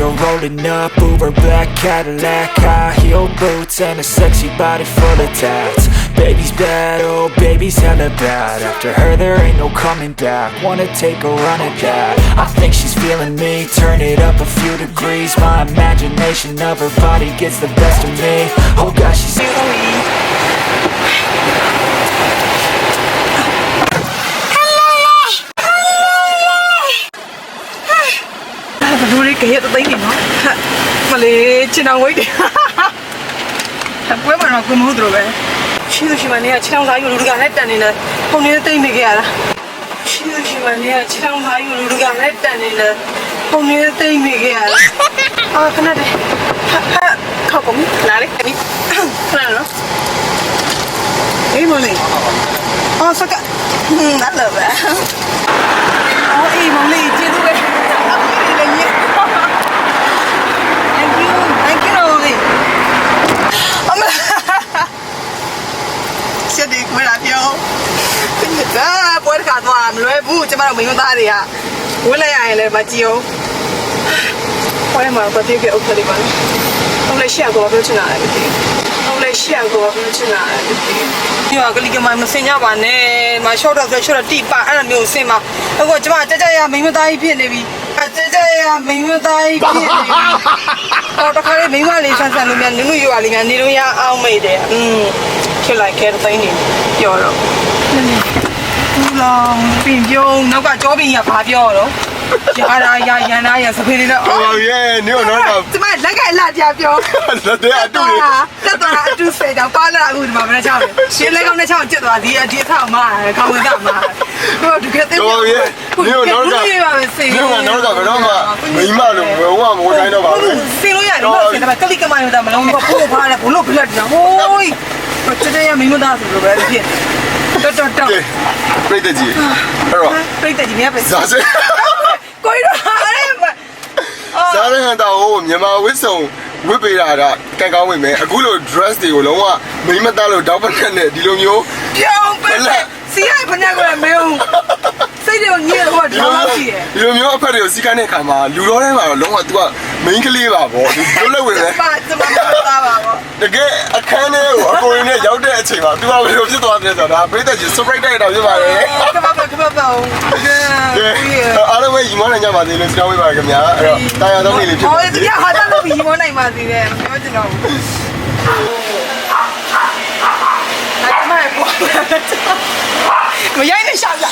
Her rolling up, Uber black Cadillac High heel boots and a sexy body full of tats. Baby's bad, oh baby's hella bad. After her there ain't no coming back. Wanna take a run at that. I think she's feeling me, turn it up a few degrees. My imagination of her body gets the best of me. Oh gosh, she's ဘ လူလေးကြရက်သိမ့်နေနော်မလေးချင်တော်ဝိတ်တယ်ပွဲမှာတော့ကိုမဟုတ်တော့ပဲရှိသူရှိမနေကချင်တော်သားယူလူကလည်းတန်နေတယ်ပုံနေသိမ့်နေကြရတာရှိသူရှိမနေကချင်တော်သားယူလူကလည်းတန်နေတယ်ပုံနေသိမ့်နေကြရတာအာခဏတည်းခောက်ကုန်လာလေခဏနော်အေးမလေးအော်စကဟင်းနားလည်းပဲအော်အေးမလေးကျေးဇူးပဲ Thank you. Thank you, Rolly. အမဆက်ဒီခွေးလာပြော ဒါပွဲတစ်ခါသွားမလွယ်ဘူးကျမတို့မိန်းမသားတွေကဝက်လိုက်ရရင်လည်းမကြည့်အောင်ပွဲမှာတော့တည်းကဥပဒေပါဟုတ်လေရှေ့ကောပြောချင်တာလည်းမသိဟုတ်လေရှေ့ကောပြောချင်တာလည်းမသိဒီကကလေးကမှမစင်ကြပါနဲ့မရှော့တော့ဆိုရှော့တော့တိပါအဲ့လိုမျိုးစင်မှာအခုကျမကြကြရမိန်းမသားကြီးဖြစ်နေပြီအကြကြရမိန်းမသားကြီးဖြစ်နေပြီတော့တခါလေးမိန်းမလေးဆန်းဆန်းလို့များနုနုရွာလေးများနေလို့ရအောင်မိတ်တယ်อืมဖြစ်လိုက်ခဲ့တဲ့သိန်းနေပြောတော့ ဘူးလောင်ပြင်ပြုံးနောက်ကကြောပင်ကြီးကဘာပြောတော့ရာရာရာရန်နာရစပင်းလေးတော့ဟောရဲနေတော့တော့ ဒီမှာလက်ကလာကြပြောလက်တဲ့အတူလေတက်သွားအတူစေတော့ပါလာအခုဒီမှာမနေ့ချောင်းရှင်းလက်ကောင်းနဲ့ချောင်းကျက်သွားဒီအဒီဆောက်မှာခေါင်းဝင်သားမှာတော့တကယ်သိတော့ရဲနေတော့တော့နေပါမယ်စေနေတော့တော့ဘယ်တော့မှမိမလို့ဘယ်တော့မှမဝင်နိုင်တော့ပါဘူးစင်လို့ရတယ်ဘာဖြစ်လဲကလိကမရတာမလုံးဘူးပို့ဖားလဲဘလို့ဖလက်တာဟိုးတကယ်ရမိမသားဆိုလိုပဲဖြစ် တော်တော်တော်ကဲပြိတ္တကြီးအဲ့တော့ပြိတ္တကြီးများပဲဇာစကိုရဟာရဲမဇာရဟန်တာကိုမြန်မာဝစ်စုံဝစ်ပေးတာကကံကောင်းဝင်မယ်အခုလို dress တွေကိုလုံးဝမိမသားလို့တောက်ပနက်နဲ့ဒီလိုမျိုးပြောင်းပဲစီရိုက်ဖနာကလည်းမဲဦးစိတ်တွေညစ်တော့ဒီတော့လိုလောက်မျိုးရှိတယ်ဒီလိုမျိုးအဖက်တွေကိုစီကန်းတဲ့ခါမှာလူတော်ထဲမှာတော့လုံးဝ तू က main ကလေးပါဗောဒီလိုလုပ်ဝင်မယ်ပါကျမမသားပါဘော တကယ်အခန်းထဲကိုအကိုရင်းနဲ့ရောက်တဲ့အချိန်မှာ तू ကဘယ်လိုဖြစ်သွားတယ်ဆိုတာပြိတ္တကြီး surprise တိုက်တာဖြစ်ပါတယ်ကမ္ဘာကမ္ဘာပေါ့ကဲအားလုံးပဲညီမနိုင်ကြပါသေးလို့ကျွန်တော်ဝေးပါခင်ဗျာအဲ့တော့တာယာတော့နေလေးဖြစ်ဟောပါဒီကဟာတာလို့ပြီးမနိုင်ပါသေးတယ်ပြောချင်တော့ဘူးအမပေါ်မရိုင်းနဲ့ရှောက်လာ